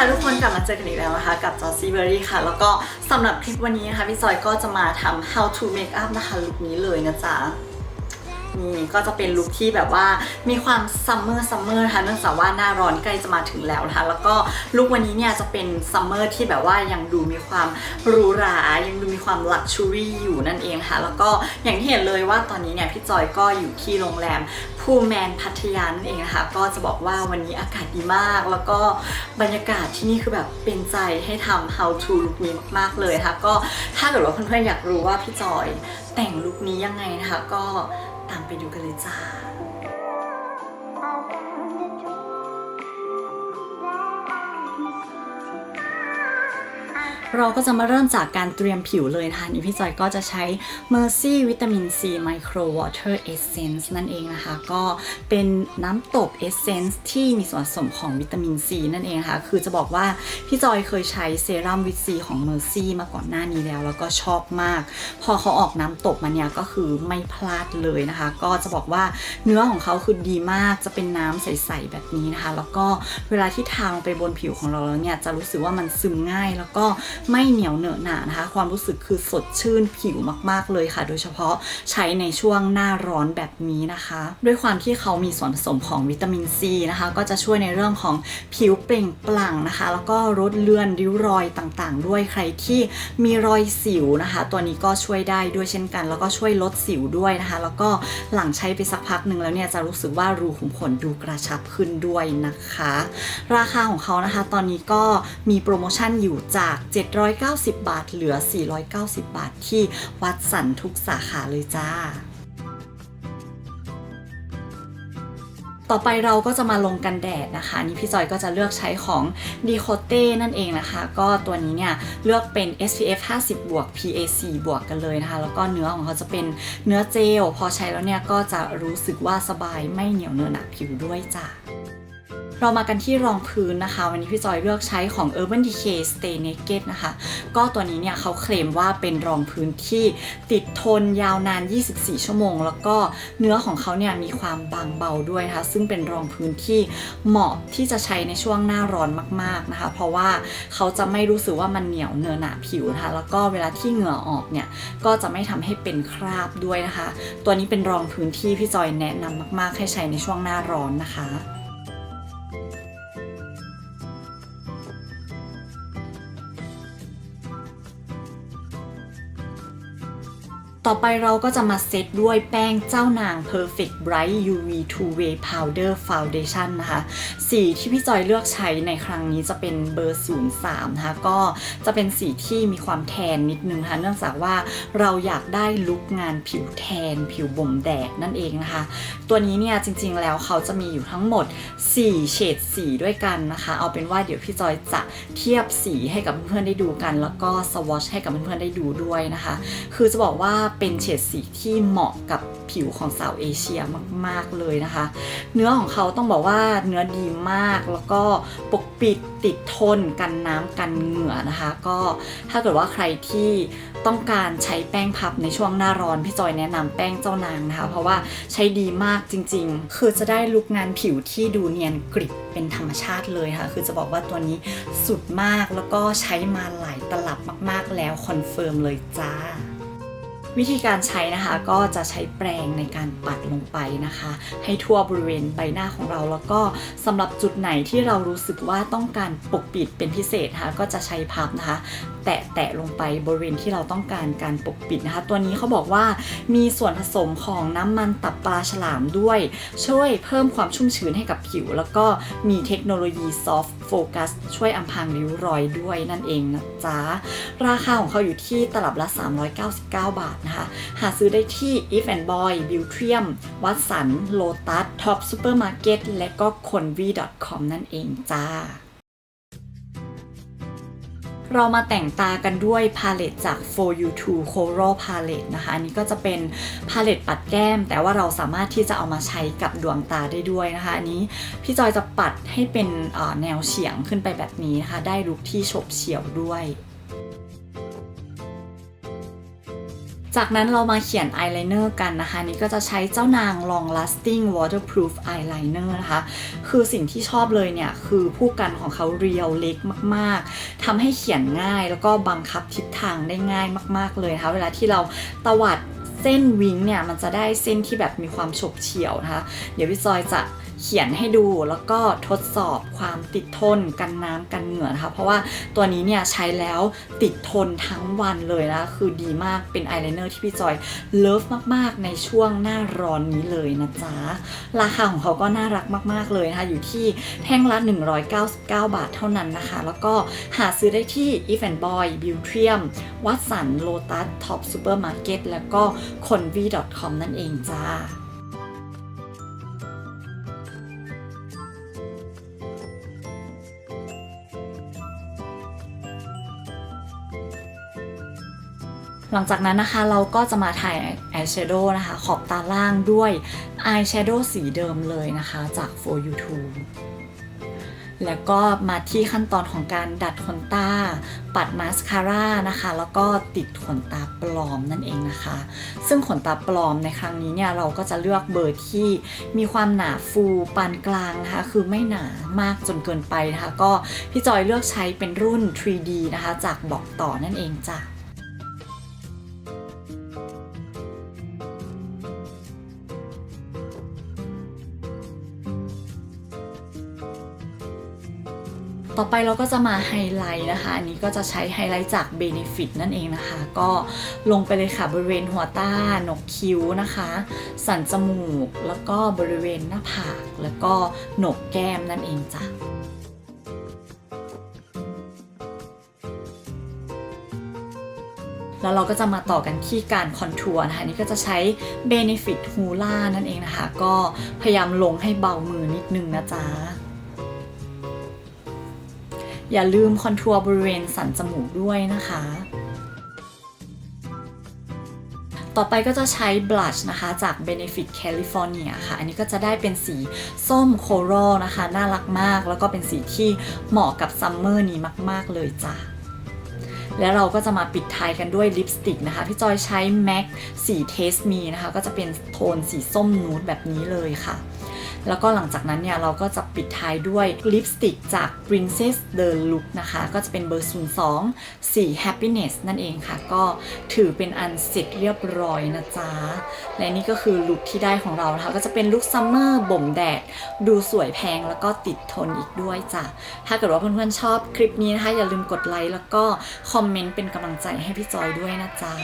ค่ะทุกคนกลับมาเจอกันอีกแล้วนะคะ กับจอซี่เบอรี่ค่ะ แล้วก็สำหรับคลิปวันนี้นะคะพี่จอยก็จะมาทำ how to make up นะคะลุคนี้เลยนะจ๊ะ นี่ก็จะเป็นลุคที่แบบว่ามีความซัมเมอร์ซัมเมอร์นะคะเนื่องจากว่าหน้าร้อนใกล้จะมาถึงแล้วนะคะแล้วก็ลุควันนี้เนี่ยจะเป็นซัมเมอร์ที่แบบว่ายังดูมีความหรูหรายังดูมีความลักชูรี่อยู่นั่นเองค่ะ แล้วก็อย่างที่เห็นเลยว่าตอนนี้เนี่ยพี่จอยก็อยู่ที่โรงแรมพูแมนพัทยานั่นเองนะคะก็จะบอกว่าวันนี้อากาศดีมาก แล้วก็บรรยากาศที่นี่คือแบบเป็นใจให้ทำ how to ลุคนี้มากๆเลยค่ะก็ถ้าเกิดว่าเพื่อนๆอยากรู้ว่าพี่จอยแต่งลุคนี้ยังไงนะคะก็ ตามไปดูกันเลยจ้า เราก็จะมาเริ่มจากการเตรียมผิวเลยนะคะนี่พี่จอยก็จะใช้ Mercy วิตามิน C Micro Water Essence นั่นเองนะคะ ก็เป็นน้ำตบ Essence ที่มีส่วนผสมของวิตามิน C นั่นเองนะคะคือจะบอกว่าพี่จอยเคยใช้เซรั่มวิตซีของ Mercy มาก่อนหน้านี้แล้ว แล้วก็ชอบมาก พอเขาออกน้ำตบมาเนี่ยก็คือไม่พลาดเลยนะคะ ก็จะบอกว่าเนื้อของเขาคือดีมาก จะเป็นน้ำใสๆแบบนี้นะคะ แล้วก็เวลาที่ทาลงไปบนผิวของเราแล้วเนี่ยจะรู้สึกว่ามันซึมง่ายแล้วก็ไม่เหนียวเหนอะหนานะคะ ความรู้สึกคือสดชื่นผิวมากๆเลยค่ะ โดยเฉพาะใช้ในช่วงหน้าร้อนแบบนี้นะคะ ด้วยความที่เขามีส่วนผสมของวิตามินซีนะคะ ก็จะช่วยในเรื่องของผิวเปล่งปลั่งนะคะ แล้วก็ลดเลือนริ้วรอยต่างๆ ด้วยใครที่มีรอยสิวนะคะ ตัวนี้ก็ช่วยได้ด้วยเช่นกัน แล้วก็ช่วยลดสิวด้วยนะคะ แล้วก็หลังใช้ไปสักพักหนึ่งแล้วเนี่ยจะรู้สึกว่ารูขุมขนดูกระชับขึ้นด้วยนะคะ ราคาของเขานะคะ ตอนนี้ก็มีโปรโมชั่นอยู่จาก790 บาท เหลือ 490 บาทที่วัดสันทุกสาขาเลยจ้าต่อไปเราก็จะมาลงกันแดดนะคะ นี่พี่จอยก็จะเลือกใช้ของ d e c o t e นั่นเองนะคะ ก็ตัวนี้เนี่ยเลือกเป็น SPF 50 บวก PA4 บวกกันเลยนะคะ แล้วก็เนื้อของเขาจะเป็นเนื้อเจล พอใช้แล้วเนี่ยก็จะรู้สึกว่าสบายไม่เหนียวเนอะหนะผิวด้วยจ้ะ เรามากันที่รองพื้นนะคะ วันนี้พี่จอยเลือกใช้ของ Urban Decay Stay Naked นะคะ ก็ตัวนี้เนี่ยเขาเคลมว่าเป็นรองพื้นที่ติดทนยาวนาน 24 ชั่วโมง แล้วก็เนื้อของเขาเนี่ยมีความบางเบาด้วยนะคะซึ่งเป็นรองพื้นที่เหมาะที่จะใช้ในช่วงหน้าร้อนมากๆนะคะ เพราะว่าเขาจะไม่รู้สึกว่ามันเหนียวเนื้อหนาผิวนะคะแล้วก็เวลาที่เหงื่อออกเนี่ยก็จะไม่ทำให้เป็นคราบด้วยนะคะ ตัวนี้เป็นรองพื้นที่พี่จอยแนะนำมาก ๆ ให้ใช้ในช่วงหน้าร้อนนะคะ ต่อไปเราก็จะมาเซตด้วยแป้งเจ้านาง Perfect Bright UV Two Way Powder Foundation นะคะ สีที่พี่จอยเลือกใช้ในครั้งนี้จะเป็นเบอร์ 03 นะคะ ก็จะเป็นสีที่มีความแทนนิดนึงนะคะ เนื่องจากว่าเราอยากได้ลุคงานผิวแทน ผิวบ่มแดดนั่นเองนะคะ ตัวนี้เนี่ยจริงๆแล้วเขาจะมีอยู่ทั้งหมด 4 เฉดสีด้วยกันนะคะ เอาเป็นว่าเดี๋ยวพี่จอยจะเทียบสีให้กับเพื่อนๆได้ดูกัน แล้วก็สวอชให้กับเพื่อนๆได้ดูด้วยนะคะ คือจะบอกว่าเป็นเฉดสีที่เหมาะกับผิวของสาวเอเชียมาก ๆ เลยนะคะ เนื้อของเขาต้องบอกว่าเนื้อดีมากแล้วก็ปกปิดติดทนกันน้ำกันเหงื่อนะคะ ก็ถ้าเกิดว่าใครที่ต้องการใช้แป้งพับในช่วงหน้าร้อนพี่จอยแนะนำแป้งเจ้านางนะคะ เพราะว่าใช้ดีมากจริง ๆ คือจะได้ลุคงานผิวที่ดูเนียนกริบเป็นธรรมชาติเลยค่ะ คือจะบอกว่าตัวนี้สุดมากแล้วก็ใช้มาหลายตลับมาก ๆ แล้วคอนเฟิร์มเลยจ้า วิธีการใช้นะคะก็จะใช้แปรงในการปัดลงไปนะคะ ให้ทั่วบริเวณใบหน้าของเราแล้วก็สำหรับจุดไหนที่เรารู้สึกว่าต้องการปกปิดเป็นพิเศษนะคะก็จะใช้พับนะคะ แตะแตะลงไปบริเวณที่เราต้องการการปกปิดนะคะ ตัวนี้เขาบอกว่ามีส่วนผสมของน้ำมันตับปลาฉลามด้วย ช่วยเพิ่มความชุ่มชื้นให้กับผิว แล้วก็มีเทคโนโลยีซอฟต์โฟกัสช่วยอำพรางริ้วรอยด้วยนั่นเองนะจ๊ะ ราคาของเขาอยู่ที่ตลับละ 399 บาทนะคะ หาซื้อได้ที่ If and Boy, b i l t r i u m วัตสัน Lotus Top Supermarket และก็ conv.com นั่นเองจ้า เรามาแต่งตากันด้วยพาเลตจาก For You To Coral Palette นะคะ อันนี้ก็จะเป็นพาเลตปัดแก้ม แต่ว่าเราสามารถที่จะเอามาใช้กับดวงตาได้ด้วยนะคะ อันนี้พี่จอยจะปัดให้เป็นแนวเฉียงขึ้นไปแบบนี้นะคะ ได้ลุคที่ฉบเฉียวด้วย จากนั้นเรามาเขียนอายไลเนอร์กันนะคะ นี่ก็จะใช้เจ้านาง long lasting waterproof eyeliner นะคะ คือสิ่งที่ชอบเลยเนี่ย คือผู้กันของเขาเรียวเล็กมาก ๆ ทำให้เขียนง่ายแล้วก็บังคับทิศทางได้ง่ายมาก ๆ เลยนะคะเวลาที่เราตวัดเส้นวิงเนี่ย มันจะได้เส้นที่แบบมีความฉบเฉี่ยวนะคะ เดี๋ยวพี่จอยจะ เขียนให้ดูแล้วก็ทดสอบความติดทนกันน้ำกันเหงื่อนะคะ เพราะว่าตัวนี้เนี่ยใช้แล้วติดทนทั้งวันเลยนะ คือดีมากเป็นอายไลเนอร์ที่พี่จอยเลิฟมากๆ ในช่วงหน้าร้อนนี้เลยนะจ๊ะ ราคาของเขาก็น่ารักมาก ๆ เลยนะคะ อยู่ที่แท่งละ 199 บาทเท่านั้นนะคะ แล้วก็หาซื้อได้ที่ If and Boy b e u t r i u m วัตสันโลตัสท็อปซูเปอร์มาร์เก็ตแล้วก็ conv.com นั่นเองจ้า หลังจากนั้นนะคะเราก็จะมาถ่ายอายแชโดว์นะคะ ขอบตาล่างด้วยอายแชโดว์สีเดิมเลยนะคะจาก For You t o แล้วก็มาที่ขั้นตอนของการดัดขนตา ปัดมาสคาร่านะคะ แล้วก็ติดขนตาปลอมนั่นเองนะคะ ซึ่งขนตาปลอมในครั้งนี้เนี่ยเราก็จะเลือกเบอร์ที่มีความหนาฟูปานกลางนะคะ คือไม่หนามากจนเกินไปนะคะ ก็พี่จอยเลือกใช้เป็นรุ่น 3D นะคะ จากบอกต่อนั่นเองจ้ะ ต่อไปเราก็จะมาไฮไลท์นะคะ อันนี้ก็จะใช้ไฮไลท์จาก Benefit นั่นเองนะคะ ก็ลงไปเลยค่ะ บริเวณหัวตาหนกคิ้วนะคะ สันจมูก แล้วก็บริเวณหน้าผาก แล้วก็หนกแก้มนั่นเองจ้ะแล้วเราก็จะมาต่อกันที่การคอนทัวร์นะคะอันนี่ก็จะใช้ Benefit Hoola นั่นเองนะคะ ก็พยายามลงให้เบามือนิดนึงนะจ๊ะ อย่าลืมคอนทัวร์บริเวณสันจมูกด้วยนะคะ ต่อไปก็จะใช้บลัชนะคะจาก Benefit California ค่ะ อันนี้ก็จะได้เป็นสีส้มโคโรนะคะ น่ารักมาก แล้วก็เป็นสีที่เหมาะกับซัมเมอร์นี้มาก ๆ เลยจ้ะแล้วเราก็จะมาปิดท้ายกันด้วยลิปสติกนะคะ พี่จอยใช้ MAC สี Taste Me นะคะ ก็จะเป็นโทนสีส้มนูดแบบนี้เลยค่ะ แล้วก็หลังจากนั้นเนี่ยเราก็จะปิดท้ายด้วยลิปสติกจาก Princess The Look นะคะ ก็จะเป็นเบอร์ 02 สี Happiness นั่นเองค่ะ ก็ถือเป็นอันเสร็จเรียบร้อยนะจ๊ะ และนี่ก็คือลุคที่ได้ของเรานะคะ ก็จะเป็นลุคซัมเมอร์บ่มแดด ดูสวยแพงแล้วก็ติดทนอีกด้วยจ้ะ ถ้าเกิดว่าเพื่อนๆชอบคลิปนี้นะคะ อย่าลืมกดไลค์แล้วก็คอมเมนต์เป็นกำลังใจให้พี่จอยด้วยนะจ๊ะ